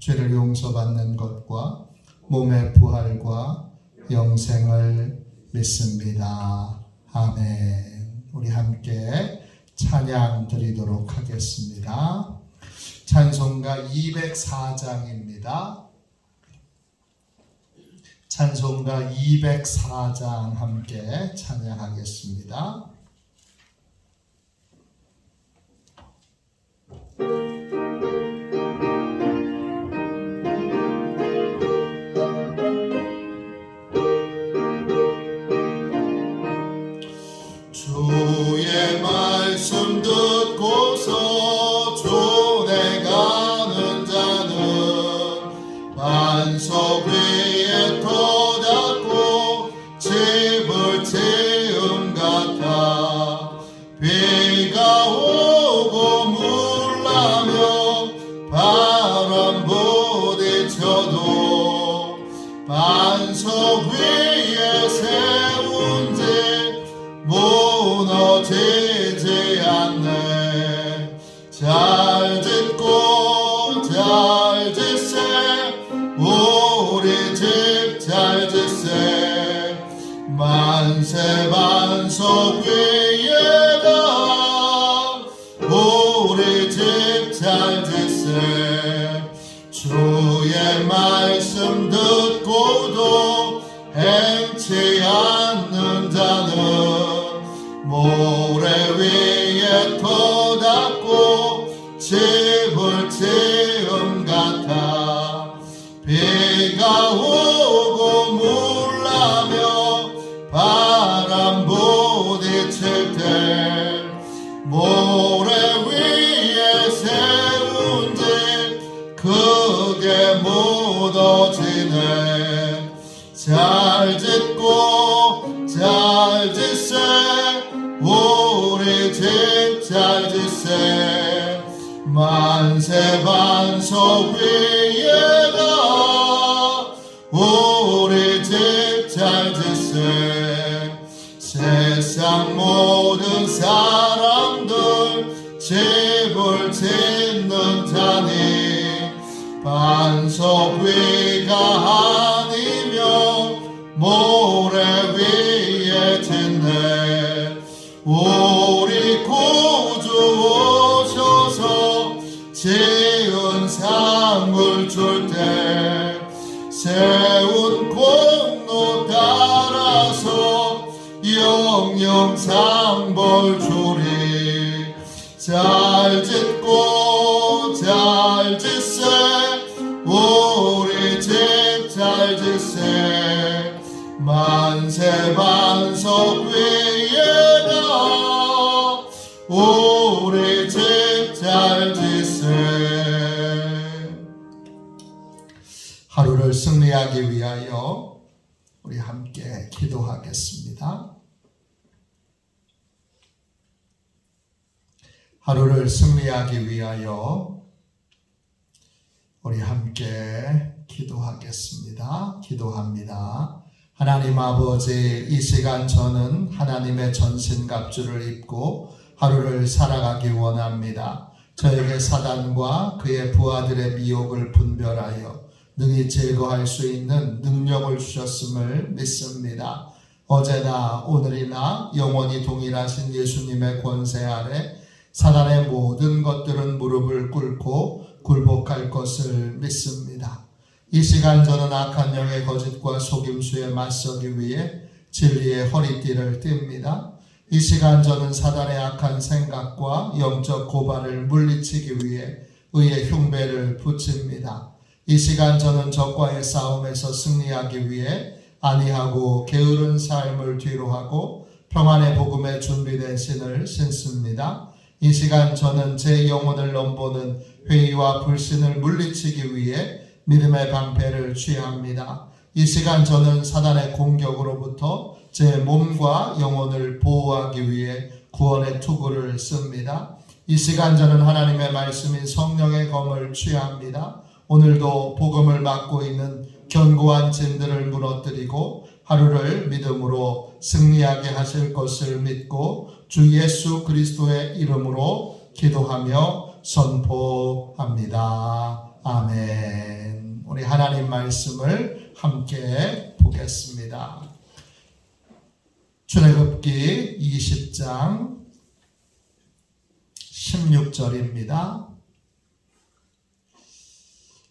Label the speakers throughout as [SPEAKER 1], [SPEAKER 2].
[SPEAKER 1] 죄를 용서받는 것과 몸의 부활과 영생을 믿습니다. 아멘. 우리 함께 찬양 드리도록 하겠습니다. 찬송가 204장입니다. 찬송가 204장 함께 찬양하겠습니다. 우리 승리하기 위하여 우리 함께 기도하겠습니다. 기도합니다. 하나님 아버지, 이 시간 저는 하나님의 전신갑주를 입고 하루를 살아가기 원합니다. 저에게 사단과 그의 부하들의 미혹을 분별하여 능히 제거할 수 있는 능력을 주셨음을 믿습니다. 어제나 오늘이나 영원히 동일하신 예수님의 권세 아래 사단의 모든 것들은 무릎을 꿇고 굴복할 것을 믿습니다. 이 시간 저는 악한 영의 거짓과 속임수에 맞서기 위해 진리의 허리띠를 띱니다. 이 시간 저는 사단의 악한 생각과 영적 고발을 물리치기 위해 의의 흉배를 붙입니다. 이 시간 저는 적과의 싸움에서 승리하기 위해 안이하고 게으른 삶을 뒤로하고 평안의 복음에 준비된 신을 신습니다. 이 시간 저는 제 영혼을 넘보는 회의와 불신을 물리치기 위해 믿음의 방패를 취합니다. 이 시간 저는 사단의 공격으로부터 제 몸과 영혼을 보호하기 위해 구원의 투구를 씁니다. 이 시간 저는 하나님의 말씀인 성령의 검을 취합니다. 오늘도 복음을 맡고 있는 견고한 진들을 무너뜨리고 하루를 믿음으로 승리하게 하실 것을 믿고 주 예수 그리스도의 이름으로 기도하며 선포합니다. 아멘. 우리 하나님 말씀을 함께 보겠습니다. 출애굽기 20장 16절입니다.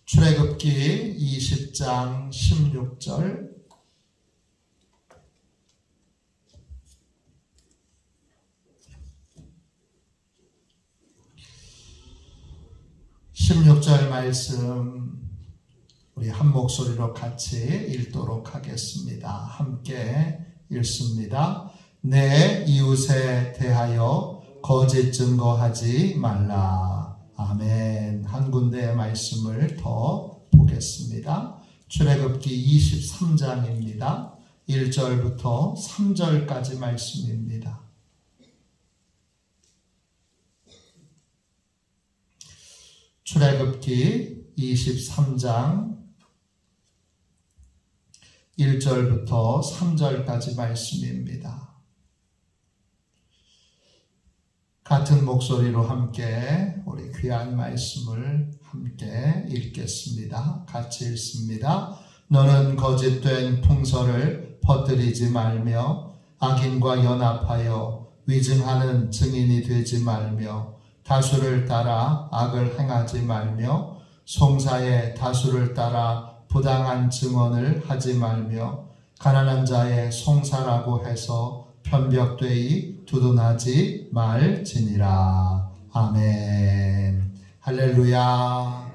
[SPEAKER 1] 출애굽기 20장 16절 16절 말씀 우리 한 목소리로 같이 읽도록 하겠습니다. 함께 읽습니다. 내 이웃에 대하여 거짓 증거하지 말라. 아멘. 한 군데의 말씀을 더 보겠습니다. 출애굽기 23장입니다. 1절부터 3절까지 말씀입니다. 출애굽기 23장 1절부터 3절까지 말씀입니다. 같은 목소리로 함께 우리 귀한 말씀을 함께 읽겠습니다. 같이 읽습니다. 너는 거짓된 풍설을 퍼뜨리지 말며 악인과 연합하여 위증하는 증인이 되지 말며 다수를 따라 악을 행하지 말며 송사의 다수를 따라 부당한 증언을 하지 말며 가난한 자의 송사라고 해서 편벽되이 두둔하지 말지니라. 아멘. 할렐루야.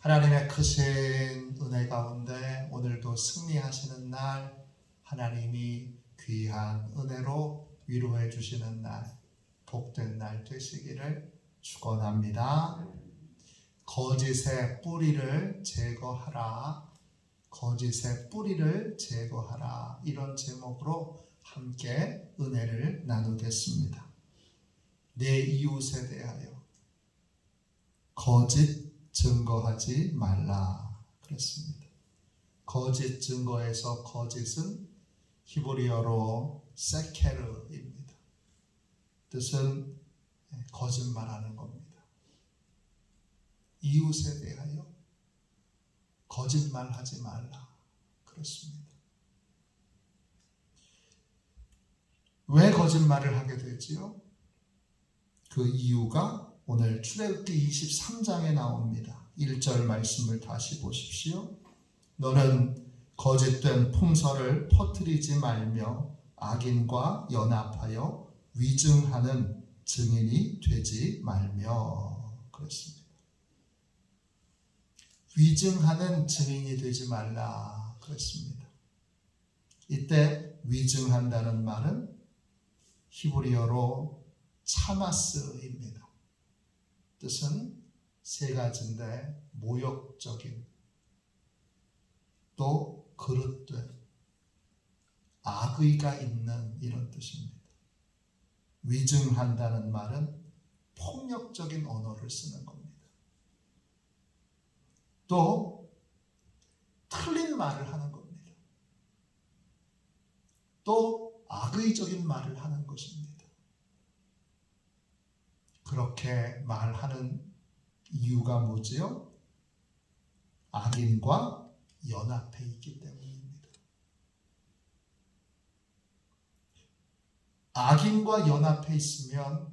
[SPEAKER 1] 하나님의 크신 은혜 가운데 오늘도 승리하시는 날 하나님이 귀한 은혜로 위로해 주시는 날 복된 날 되시기를 축원합니다. 거짓의 뿌리를 제거하라. 거짓의 뿌리를 제거하라. 이런 제목으로 함께 은혜를 나누겠습니다. 내 이웃에 대하여 거짓 증거하지 말라. 그랬습니다. 거짓 증거에서 거짓은 히브리어로 세케르입니다. 뜻은 거짓말하는 겁니다. 이웃에 대하여 거짓말하지 말라. 그렇습니다. 왜 거짓말을 하게 되지요? 그 이유가 오늘 출애굽기 23장에 나옵니다. 1절 말씀을 다시 보십시오. 너는 거짓된 풍설을 퍼뜨리지 말며 악인과 연합하여 위증하는 증인이 되지 말며 그렇습니다. 위증하는 증인이 되지 말라 그랬습니다. 이때 위증한다는 말은 히브리어로 차마스입니다. 뜻은 세 가지인데 모욕적인 또 그릇된 악의가 있는 이런 뜻입니다. 위증한다는 말은 폭력적인 언어를 쓰는 겁니다. 또 틀린 말을 하는 겁니다. 또 악의적인 말을 하는 것입니다. 그렇게 말하는 이유가 뭐지요? 악인과 연합해 있기 때문입니다. 악인과 연합해 있으면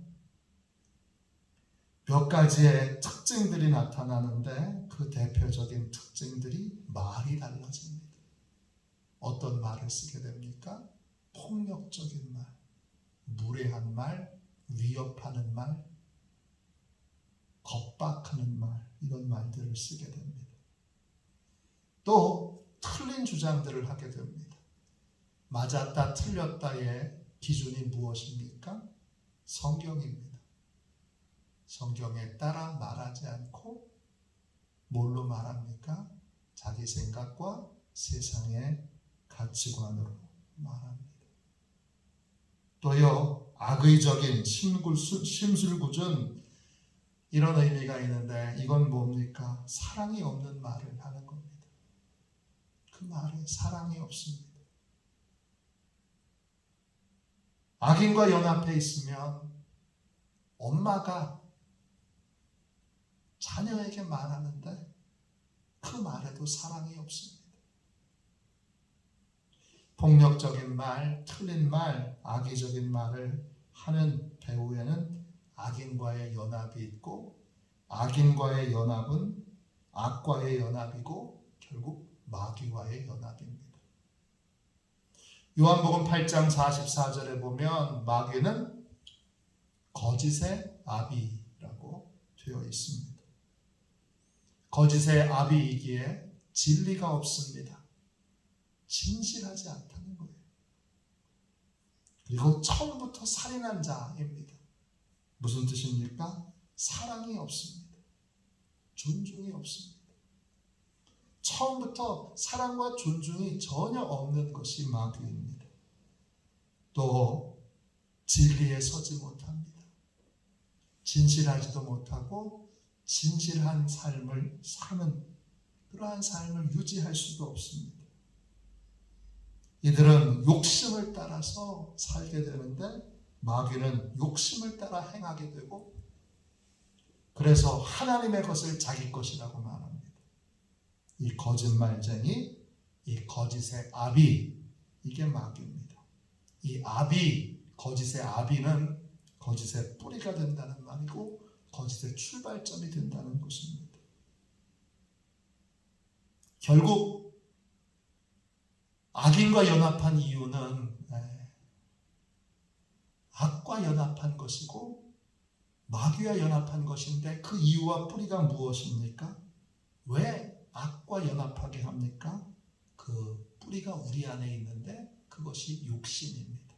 [SPEAKER 1] 몇 가지의 특징들이 나타나는데 그 대표적인 특징들이 말이 달라집니다. 어떤 말을 쓰게 됩니까? 폭력적인 말, 무례한 말, 위협하는 말, 겁박하는 말, 이런 말들을 쓰게 됩니다. 또 틀린 주장들을 하게 됩니다. 맞았다, 틀렸다의 기준이 무엇입니까? 성경입니다. 성경에 따라 말하지 않고 뭘로 말합니까? 자기 생각과 세상의 가치관으로 말합니다. 또요, 악의적인 심술궂은 이런 의미가 있는데 이건 뭡니까? 사랑이 없는 말을 하는 겁니다. 그 말에 사랑이 없습니다. 악인과 연합해 있으면 엄마가 자녀에게 말하는데 그 말에도 사랑이 없습니다. 폭력적인 말, 틀린 말, 악의적인 말을 하는 배후에는 악인과의 연합이 있고 악인과의 연합은 악과의 연합이고 결국 마귀와의 연합입니다. 요한복음 8장 44절에 보면 마귀는 거짓의 아비라고 되어 있습니다. 거짓의 아비이기에 진리가 없습니다. 진실하지 않다는 거예요. 그리고 처음부터 살인한 자입니다. 무슨 뜻입니까? 사랑이 없습니다. 존중이 없습니다. 처음부터 사랑과 존중이 전혀 없는 것이 마귀입니다. 또 진리에 서지 못합니다. 진실하지도 못하고 진실한 삶을 사는 그러한 삶을 유지할 수도 없습니다. 이들은 욕심을 따라서 살게 되는데 마귀는 욕심을 따라 행하게 되고 그래서 하나님의 것을 자기 것이라고 말합니다. 이 거짓말쟁이, 이 거짓의 아비, 이게 마귀입니다. 이 아비, 거짓의 아비는 거짓의 뿌리가 된다는 말이고 거짓의 출발점이 된다는 것입니다. 결국 악인과 연합한 이유는 네, 악과 연합한 것이고 마귀와 연합한 것인데 그 이유와 뿌리가 무엇입니까? 왜 악과 연합하게 합니까? 그 뿌리가 우리 안에 있는데 그것이 욕심입니다.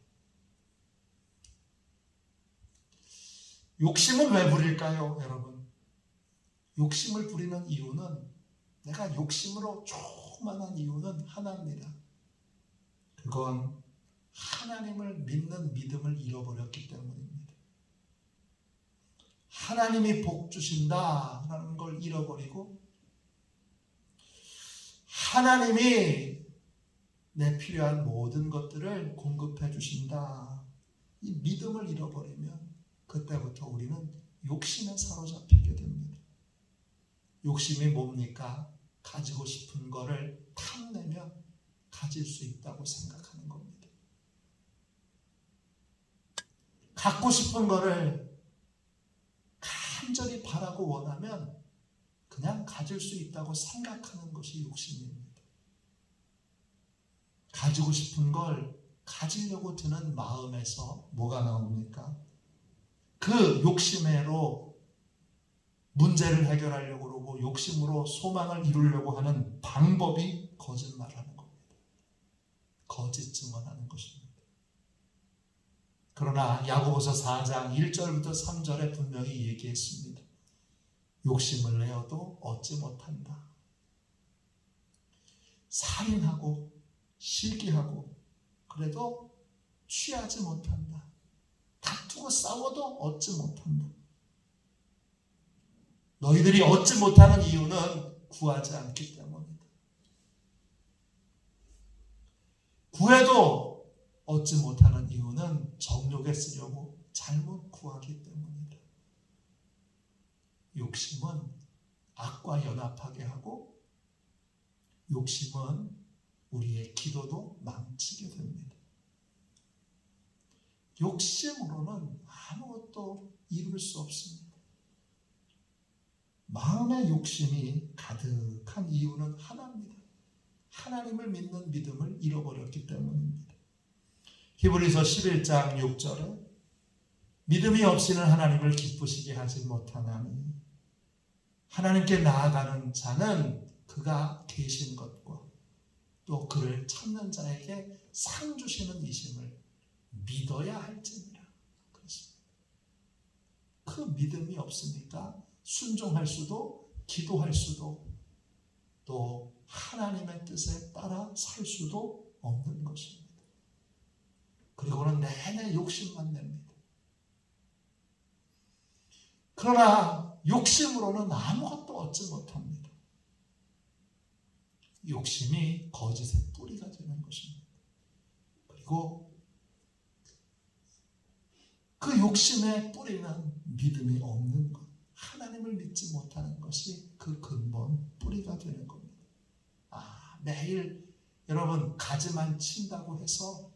[SPEAKER 1] 욕심은 왜 부릴까요, 여러분? 욕심을 부리는 이유는 내가 욕심으로 조그만한 이유는 하나입니다. 그건 하나님을 믿는 믿음을 잃어버렸기 때문입니다. 하나님이 복 주신다라는 걸 잃어버리고 하나님이 내 필요한 모든 것들을 공급해 주신다. 이 믿음을 잃어버리면 그때부터 우리는 욕심에 사로잡히게 됩니다. 욕심이 뭡니까? 가지고 싶은 거를 탐내며 가질 수 있다고 생각하는 겁니다. 갖고 싶은 거를 간절히 바라고 원하면 그냥 가질 수 있다고 생각하는 것이 욕심입니다. 가지고 싶은 걸 가지려고 드는 마음에서 뭐가 나옵니까? 그 욕심으로 문제를 해결하려고 그러고 욕심으로 소망을 이루려고 하는 방법이 거짓말하는 겁니다. 거짓 증언하는 것입니다. 그러나 야고보서 4장 1절부터 3절에 분명히 얘기했습니다. 욕심을 내어도 얻지 못한다. 살인하고 시기하고 그래도 취하지 못한다. 다투고 싸워도 얻지 못한다. 너희들이 얻지 못하는 이유는 구하지 않기 때문이다. 구해도 얻지 못하는 이유는 정욕에 쓰려고 잘못 구하기 때문이다. 욕심은 악과 연합하게 하고 욕심은 우리의 기도도 망치게 됩니다. 욕심으로는 아무것도 이룰 수 없습니다. 마음의 욕심이 가득한 이유는 하나입니다. 하나님을 믿는 믿음을 잃어버렸기 때문입니다. 히브리서 11장 6절에 믿음이 없이는 하나님을 기쁘시게 하지 못하나니 하나님께 나아가는 자는 그가 계신 것과 또 그를 찾는 자에게 상 주시는 이심을 믿어야 할지니라. 그렇습니다. 그 믿음이 없으니까 순종할 수도 기도할 수도 또 하나님의 뜻에 따라 살 수도 없는 것입니다. 그리고는 내내 욕심만 냅니다. 그러나 욕심으로는 아무것도 얻지 못합니다. 욕심이 거짓의 뿌리가 되는 것입니다. 그리고 그 욕심의 뿌리는 믿음이 없는 것, 하나님을 믿지 못하는 것이 그 근본 뿌리가 되는 겁니다. 아, 매일 여러분 가지만 친다고 해서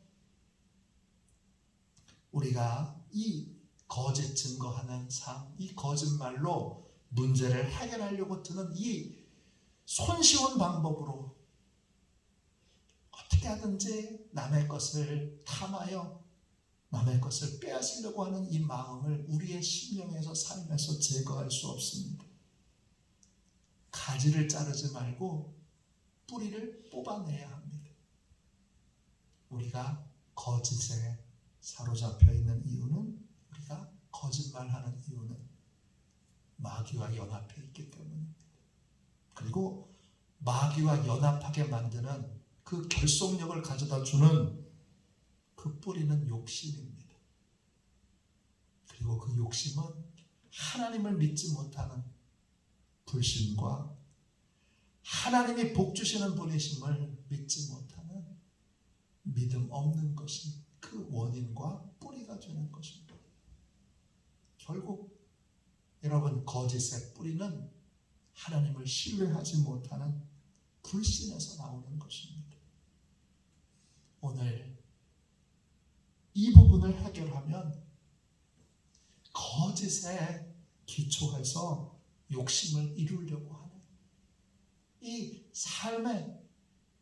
[SPEAKER 1] 우리가 이 거짓 증거하는 삶, 이 거짓말로 문제를 해결하려고 드는 이 손쉬운 방법으로 어떻게 하든지 남의 것을 탐하여 남의 것을 빼앗으려고 하는 이 마음을 우리의 심령에서 삶에서 제거할 수 없습니다. 가지를 자르지 말고 뿌리를 뽑아내야 합니다. 우리가 거짓에 사로잡혀 있는 이유는 거짓말하는 이유는 마귀와 연합해 있기 때문입니다. 그리고 마귀와 연합하게 만드는 그 결속력을 가져다 주는 그 뿌리는 욕심입니다. 그리고 그 욕심은 하나님을 믿지 못하는 불신과 하나님이 복 주시는 분이심을 믿지 못하는 믿음 없는 것이 그 원인과 뿌리가 되는 것입니다. 결국 여러분 거짓의 뿌리는 하나님을 신뢰하지 못하는 불신에서 나오는 것입니다. 오늘 이 부분을 해결하면 거짓에 기초해서 욕심을 이루려고 하는 이 삶의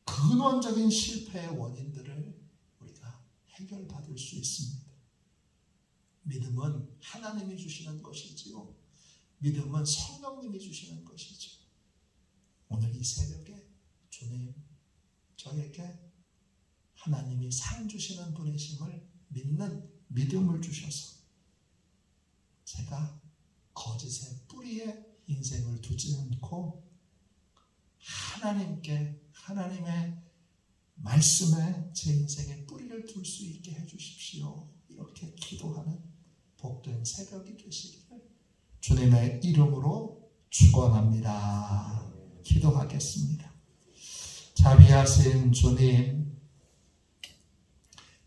[SPEAKER 1] 근원적인 실패의 원인들을 우리가 해결받을 수 있습니다. 믿음은 하나님이 주시는 것이지요. 믿음은 성령님이 주시는 것이죠. 오늘 이 새벽에 주님 저에게 하나님이 상 주시는 분이심을 믿는 믿음을 주셔서 제가 거짓의 뿌리에 인생을 두지 않고 하나님께 하나님의 말씀에 제 인생의 뿌리를 둘 수 있게 해주십시오. 이렇게 기도하는 복된 새벽이 되시기를 주님의 이름으로 축원합니다. 기도하겠습니다. 자비하신 주님,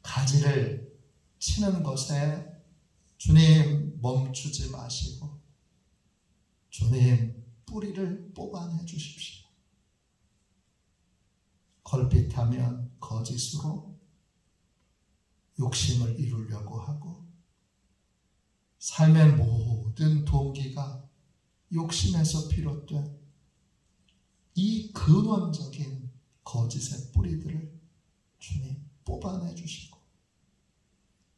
[SPEAKER 1] 가지를 치는 것에 주님 멈추지 마시고 주님 뿌리를 뽑아내 주십시오. 걸핏하면 거짓으로 욕심을 이루려고 하고 삶의 모든 동기가 욕심에서 비롯된 이 근원적인 거짓의 뿌리들을 주님 뽑아내 주시고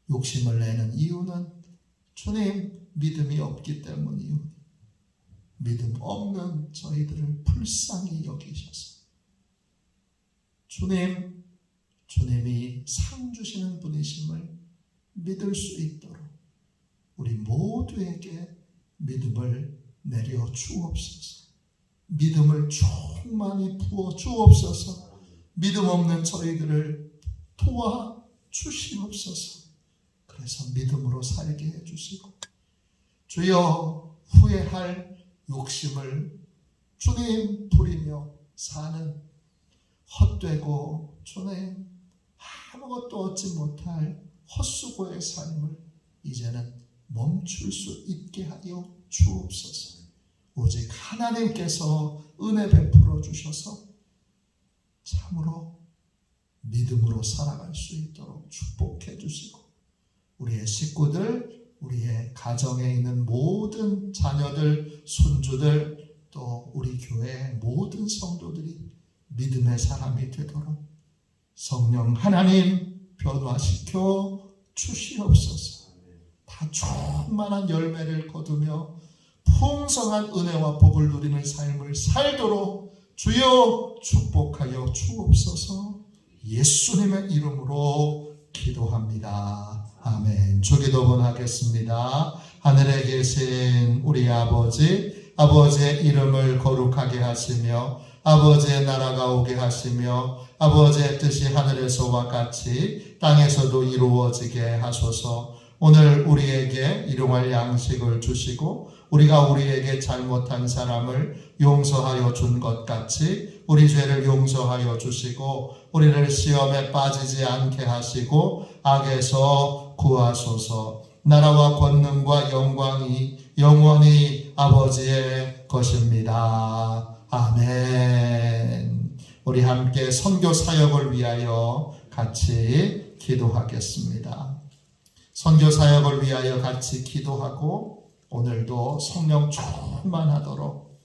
[SPEAKER 1] 욕심을 내는 이유는 주님 믿음이 없기 때문이오니 믿음 없는 저희들을 불쌍히 여기셔서 주님 주님이 상 주시는 분이심을 믿을 수 있도록 우리 모두에게 믿음을 내려 주옵소서. 믿음을 충만히 부어 주옵소서. 믿음 없는 저희들을 도와 주시옵소서. 그래서 믿음으로 살게 해 주시고 주여 후회할 욕심을 주님 부리며 사는 헛되고 주님 아무것도 얻지 못할 헛수고의 삶을 이제는 멈출 수 있게 하여 주옵소서. 오직 하나님께서 은혜 베풀어 주셔서 참으로 믿음으로 살아갈 수 있도록 축복해 주시고 우리의 식구들, 우리의 가정에 있는 모든 자녀들, 손주들, 또 우리 교회의 모든 성도들이 믿음의 사람이 되도록 성령 하나님 변화시켜 주시옵소서. 다 충만한 열매를 거두며 풍성한 은혜와 복을 누리는 삶을 살도록 주여 축복하여 주옵소서. 예수님의 이름으로 기도합니다. 아멘. 주기도문 하겠습니다. 하늘에 계신 우리 아버지, 아버지의 이름을 거룩하게 하시며 아버지의 나라가 오게 하시며 아버지의 뜻이 하늘에서와 같이 땅에서도 이루어지게 하소서. 오늘 우리에게 일용할 양식을 주시고 우리가 우리에게 잘못한 사람을 용서하여 준 것 같이 우리 죄를 용서하여 주시고 우리를 시험에 빠지지 않게 하시고 악에서 구하소서. 나라와 권능과 영광이 영원히 아버지의 것입니다. 아멘. 우리 함께 선교 사역을 위하여 같이 기도하겠습니다. 선교 사역을 위하여 같이 기도하고 오늘도 성령 충만하도록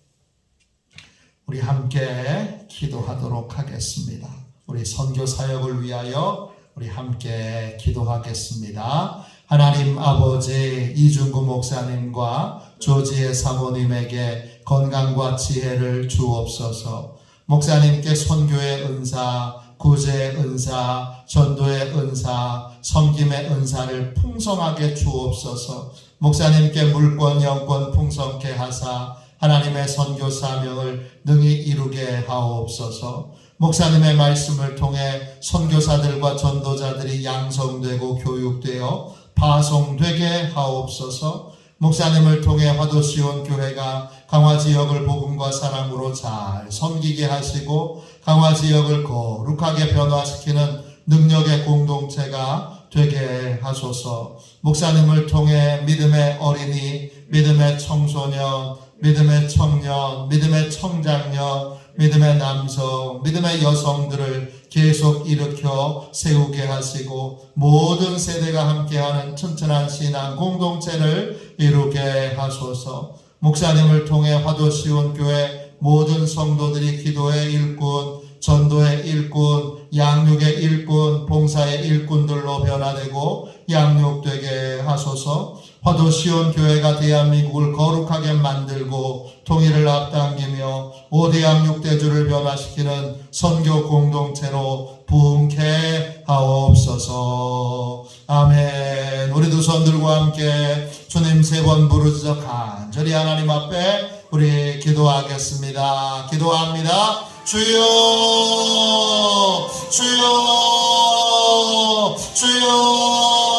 [SPEAKER 1] 우리 함께 기도하도록 하겠습니다. 우리 선교 사역을 위하여 우리 함께 기도하겠습니다. 하나님 아버지 이중구 목사님과 조지의 사모님에게 건강과 지혜를 주옵소서. 목사님께 선교의 은사, 구제의 은사, 전도의 은사, 섬김의 은사를 풍성하게 주옵소서. 목사님께 물권 영권 풍성케 하사 하나님의 선교 사명을 능히 이루게 하옵소서. 목사님의 말씀을 통해 선교사들과 전도자들이 양성되고 교육되어 파송되게 하옵소서. 목사님을 통해 화도시온 교회가 강화 지역을 복음과 사랑으로 잘 섬기게 하시고 강화 지역을 거룩하게 변화시키는 능력의 공동체가 되게 하소서. 목사님을 통해 믿음의 어린이, 믿음의 청소년, 믿음의 청년, 믿음의 청장년, 믿음의 남성, 믿음의 여성들을 계속 일으켜 세우게 하시고 모든 세대가 함께하는 튼튼한 신앙 공동체를 이루게 하소서. 목사님을 통해 화도 시온 교회 모든 성도들이 기도의 일꾼, 전도의 일꾼, 양육의 일꾼, 봉사의 일꾼들로 변화되고 양육되게 하소서. 화도 시온 교회가 대한민국을 거룩하게 만들고 통일을 앞당기며 오대 양 육 대주를 변화시키는 선교 공동체로 부흥케 하옵소서. 아멘. 우리 두 손들과 함께 주님 세 번 부르짖어 간절히 하나님 앞에 우리 기도하겠습니다. 기도합니다. 주여, 주여, 주여.